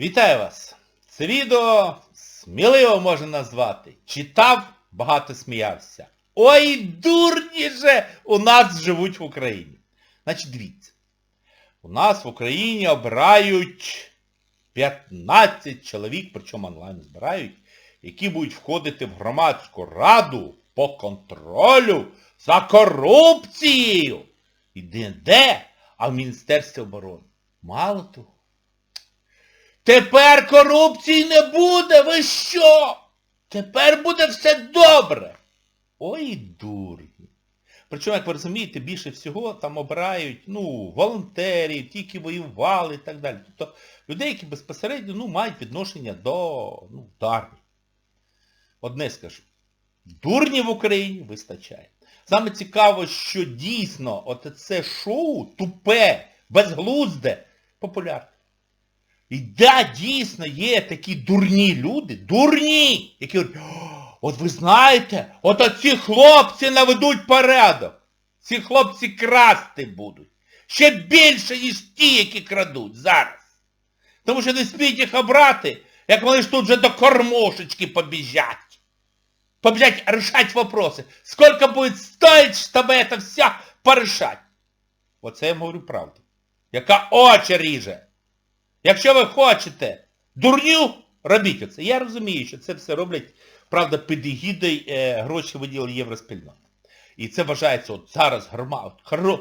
Вітаю вас! Це відео сміливо можна назвати. Читав, багато сміявся. Ой, дурні же у нас живуть в Україні. Значить, дивіться. У нас в Україні обирають 15 чоловік, причому онлайн збирають, які будуть входити в громадську раду по контролю за корупцією. І де, де? А в Міністерстві оборони. Мало того. Тепер корупції не буде, ви що? Тепер буде все добре. Ой, дурні. Причому, як ви розумієте, більше всього там обирають, ну, волонтерів, ті, які воювали і так далі. Тобто людей, які безпосередньо ну, мають відношення до, ну, до армії. Одне скажу. Дурні в Україні вистачає. Саме цікаво, що дійсно от це шоу тупе, безглузде, популярне. І да, дійсно є такі дурні люди, дурні, які говорять, «О, от ви знаєте, от оці хлопці наведуть порядок. Ці хлопці красти будуть. Ще більше, ніж ті, які крадуть зараз. Тому що не спіть їх обрати, як вони ж тут вже до кормошечки побіжать. Побежать решать вопросы. Сколько будет стоить, чтобы это все порешать? Оце я говорю правду. Яка очі ріже. Якщо ви хочете дурню, робіть оце. Я розумію, що це все роблять, правда, під егідою е, гроші виділили євроспільноти. І це вважається от зараз грома, от,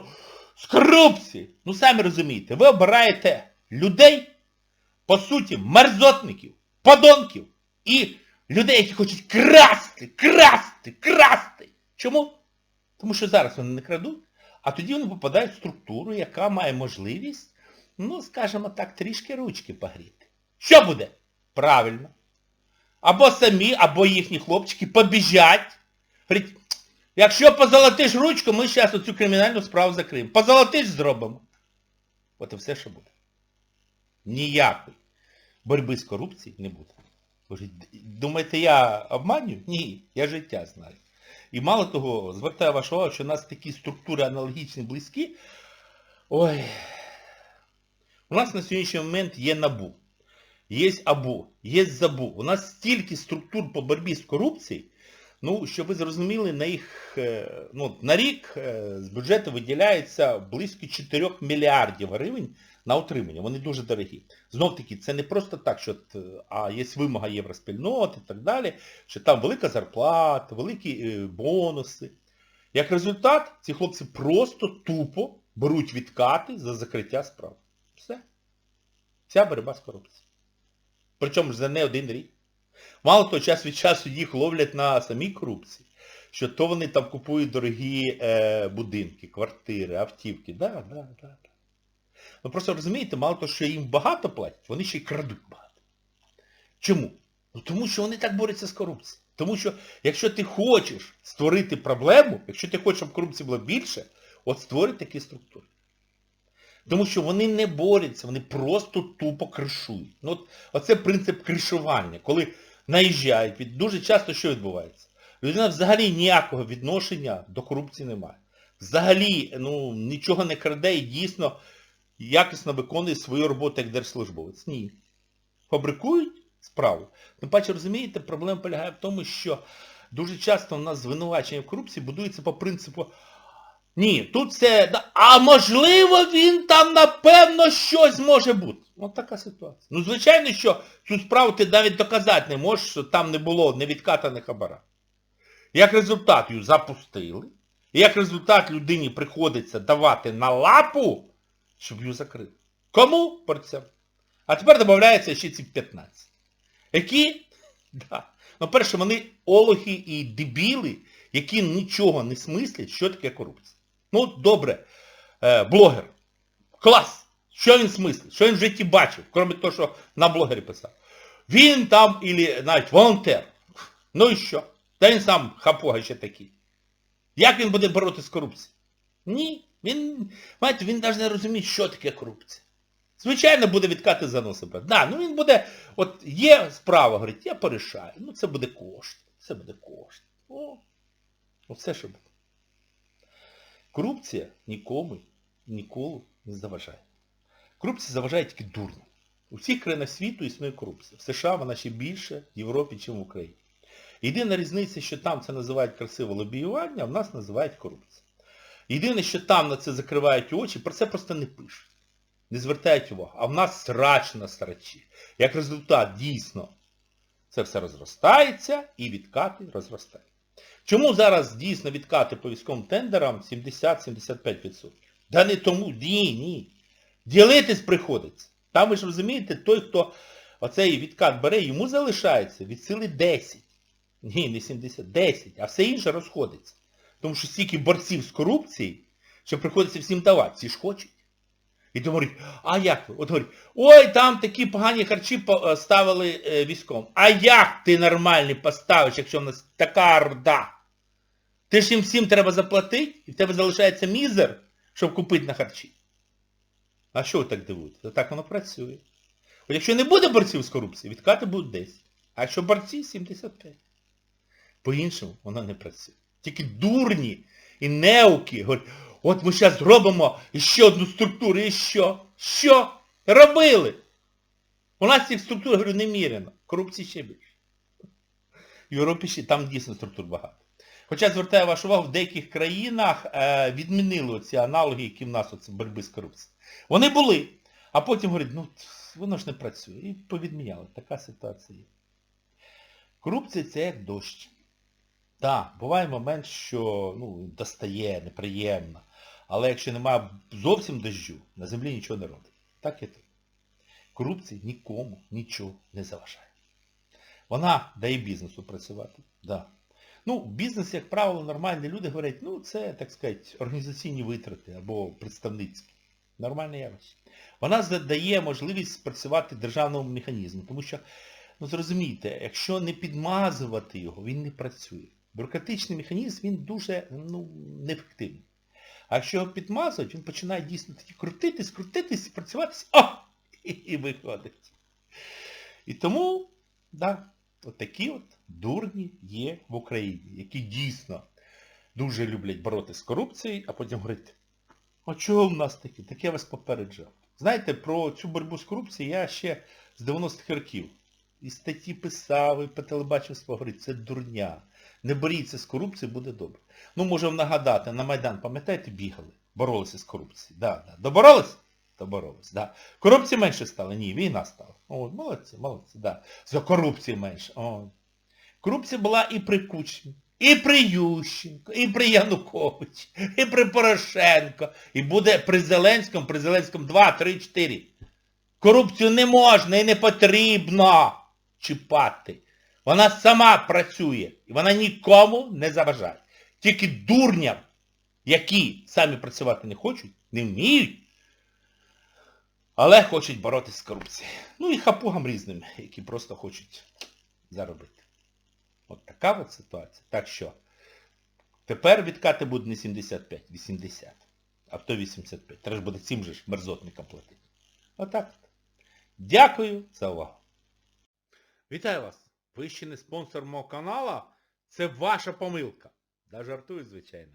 з корупції. Ну самі розумієте, ви обираєте людей, по суті, мерзотників, подонків і людей, які хочуть красти, красти, красти. Чому? Тому що зараз вони не крадуть, а тоді вони попадають в структуру, яка має можливість, ну, скажімо так, трішки ручки погріти. Що буде? Правильно. Або самі, або їхні хлопчики побіжать. Якщо позолотиш ручку, ми зараз оцю кримінальну справу закриємо. Позолотиш зробимо. От і все, що буде. Ніякої боротьби з корупцією не буде. Думаєте, я обманюю? Ні, я життя знаю. І мало того, звертаю вашу увагу, що у нас такі структури аналогічні, близькі. Ой. У нас на сьогоднішній момент є НАБУ, є АБУ, є ЗАБУ. У нас стільки структур по боротьбі з корупцією, ну, щоб ви зрозуміли, на їх, е, ну, на рік е, з бюджету виділяється близько 4 мільярдів гривень на утримання. Вони дуже дорогі. Знов таки, це не просто так, що а є вимога євроспільноти і так далі, що там велика зарплата, великі е, бонуси. Як результат, ці хлопці просто тупо беруть відкати за закриття справ. Все. Вся боротьба з корупцією. Причому ж за не один рік. Мало того, час від часу їх ловлять на самій корупції, що то вони там купують дорогі е, будинки, квартири, автівки. Да, да, да, да. Ви просто розумієте, мало того, що їм багато платять, вони ще й крадуть багато. Чому? Ну тому що вони так борються з корупцією. Тому що якщо ти хочеш створити проблему, якщо ти хочеш, щоб корупції було більше, от створюй такі структури. Тому що вони не борються, вони просто тупо кришують. Ну, от, Оце принцип кришування, коли наїжджають, дуже часто що відбувається? Людина взагалі ніякого відношення до корупції не має. Взагалі ну, нічого не краде і дійсно якісно виконує свою роботу як держслужбовець. Ні. Фабрикують справу. Тим паче, розумієте, проблема полягає в тому, що дуже часто у нас звинувачення в корупції будується по принципу ні, тут все... А можливо він там, напевно, щось може бути. Ось така ситуація. Ну, звичайно, що цю справу ти навіть доказати не можеш, що там не було невідкатаних апаратів. Як результат її запустили, і як результат людині приходиться давати на лапу, щоб її закрити. Кому? Порцям. А тепер додається ще ці 15. Які? Да. Ну, перше, вони олохи і дебіли, які нічого не смислять, що таке корупція. Ну, добре, е, блогер. Клас! Що він смислить? Що він в житті бачив, крім того, що на блогері писав. Він там, ілі, навіть волонтер. Ну і що? Та він сам хапога ще такий. Як він буде боротися з корупцією? Ні. Він, знаєте, він навіть не розуміє, що таке корупція. Звичайно, буде відкати за носа. Да, ну він буде, от є справа, говорить, я порішаю. Ну це буде кошти. Це буде кошти. О, оце що буде. Корупція нікому ніколи не заважає. Корупція заважає тільки дурням. У всіх країнах світу існує корупція. В США вона ще більше в Європі, ніж в Україні. Єдина різниця, що там це називають красиво лобіювання, а в нас називають корупція. Єдине, що там на це закривають очі, про це просто не пишуть. Не звертають увагу. А в нас срач на срачі. Як результат, дійсно, це все розростається і відкати розростають. Чому зараз дійсно відкати по військовим тендерам 70-75%? Да не тому, ні, ні. Ділитись приходиться. Там ви ж розумієте, той, хто оцей відкат бере, йому залишається від сили 10. Ні, не 70, 10, а все інше розходиться. Тому що стільки борців з корупцією, що приходиться всім давати, всі ж хочуть. І тому говорять, а як? От говорять, ой, там такі погані харчі по- е, е, військом. А як ти нормальний поставиш, якщо в нас така орда? Ти ж їм всім треба заплатити, і в тебе залишається мізер, щоб купити на харчі. А що ви так дивуєте? Та так воно працює. От якщо не буде борців з корупцією, відкати будуть 10. А якщо борці 75. По-іншому воно не працює. Тільки дурні і неуки говорять, от ми зараз зробимо ще одну структуру, і що? Що? Робили! У нас цих структур, говорю, немірено. Корупції ще більше. В Європі ще там дійсно структур багато. Хоча звертаю вашу увагу, в деяких країнах е, відмінили ці аналоги, які в нас оце боротьби з корупцією. Вони були. А потім говорять, ну воно ж не працює. І повідміняли. Така ситуація є. Корупція це як дощ. Так, буває момент, що ну, достає, неприємно. Але якщо немає зовсім дощу, на землі нічого не робить. Так і тут. Корупція нікому нічого не заважає. Вона дає бізнесу працювати. Да. Ну, бізнес, як правило, нормальні люди говорять, ну це, так сказати, організаційні витрати або представницькі. Нормальне явище. Вона дає можливість спрацювати державному механізму, тому що, ну зрозумійте, якщо не підмазувати його, він не працює. Бюрократичний механізм, він дуже ну, неефективний. А якщо його підмазують, він починає дійсно таки крутитись, крутитись працюватись, о! І, і виходить. І тому, да, от такі от дурні є в Україні, які дійсно дуже люблять боротися з корупцією, а потім говорять, а чого в нас таке? Так я вас попереджав. Знаєте, про цю боротьбу з корупцією я ще з 90-х років і статті писав, і по телебаченству говорить, це дурня. Не боріться з корупцією, буде добре. Ну, можемо нагадати, на Майдан, пам'ятаєте, бігали, боролися з корупцією. Да, да. Доборолись? Доборолись, да. Корупції менше стало? Ні, війна стала. О, молодці, молодці, да. За корупції менше. О. Корупція була і при Кучмі, і при Ющенко, і при Януковичі, і при Порошенко, і буде при Зеленському, при Зеленському 2, 3, 4. Корупцію не можна і не потрібно чіпати. Вона сама працює, і вона нікому не заважає. Тільки дурням, які самі працювати не хочуть, не вміють, але хочуть боротися з корупцією. Ну і хапугам різним, які просто хочуть заробити. От така от ситуація. Так що, тепер відкати будуть не 75, 80, а то 85. Треба ж буде цим же ж мерзотникам платити. Отак. от. Дякую за увагу. Вітаю вас! Ви ще не спонсор мого канала, це ваша помилка. Да жартую, звичайно.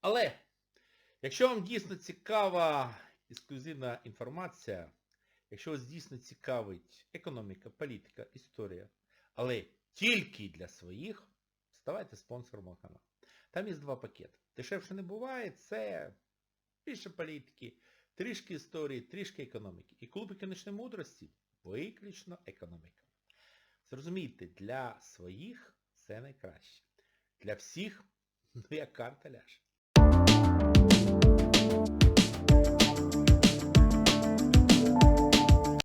Але, якщо вам дійсно цікава ексклюзивна інформація, якщо вас дійсно цікавить економіка, політика, історія, але тільки для своїх, ставайте спонсором мого каналу. Там є два пакети. Дешевше не буває, це більше політики, трішки історії, трішки економіки. І клуб економічної мудрості виключно економіка. Зрозумійте, для своїх це найкраще. Для всіх, ну як карта ляже.